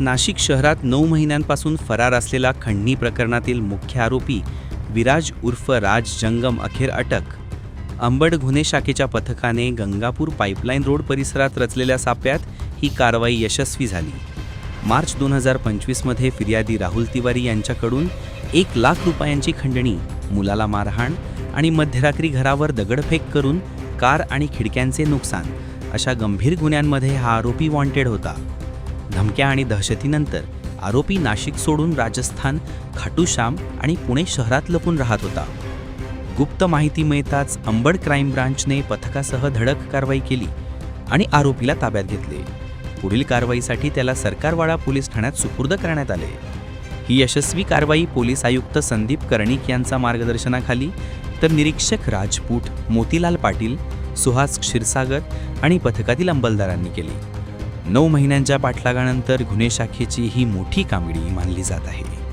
नाशिक शहरात नऊ महिन्यांपासून फरार असलेला खंडणी प्रकरणातील मुख्य आरोपी विराज उर्फ राज जंगम अखेर अटक. अंबड गुन्हे शाखेच्या पथकाने गंगापूर पाईपलाईन रोड परिसरात रचलेल्या साप्यात ही कारवाई यशस्वी झाली. मार्च दोन हजार पंचवीसमध्ये फिर्यादी राहुल तिवारी यांच्याकडून एक लाख रुपयांची खंडणी मुलाला मारहाण आणि मध्यरात्री घरावर दगडफेक करून कार आणि खिडक्यांचे नुकसान अशा गंभीर गुन्ह्यांमध्ये हा आरोपी वॉन्टेड होता. धमक्या आणि दहशतीनंतर आरोपी नाशिक सोडून राजस्थान खाटूश्याम आणि पुणे शहरात लपून राहत होता. गुप्त माहिती मिळताच अंबड क्राईम ब्रांचने पथकासह धडक कारवाई केली आणि आरोपीला ताब्यात घेतले. पुढील कारवाईसाठी त्याला सरकारवाडा पोलीस ठाण्यात सुपूर्द करण्यात आले. ही यशस्वी कारवाई पोलीस आयुक्त संदीप कर्णिक यांचा मार्गदर्शनाखाली तर निरीक्षक राजपूत मोतीलाल पाटील सुहास क्षीरसागर आणि पथकातील अंमलदारांनी केली. नऊ महिन्यांच्या पाठलागानंतर गुन्हे शाखेची ही मोठी कामगिरी मानली जात आहे.